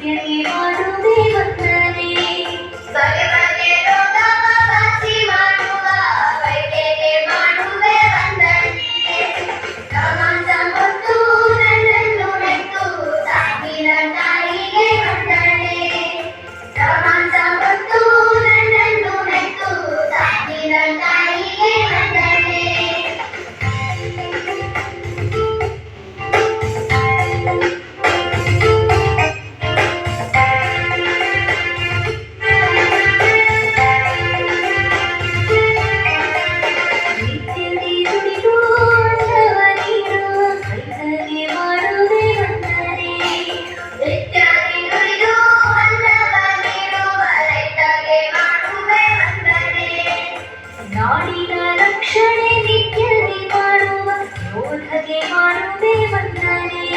天与我逐 ನಾಡಿನ ರಕ್ಷಣೆ ನಿತ್ಯದಿ ಮಾಡುವ ಯೋಧಗೆ ಮಾಡುವೆ ವಂದನೆ.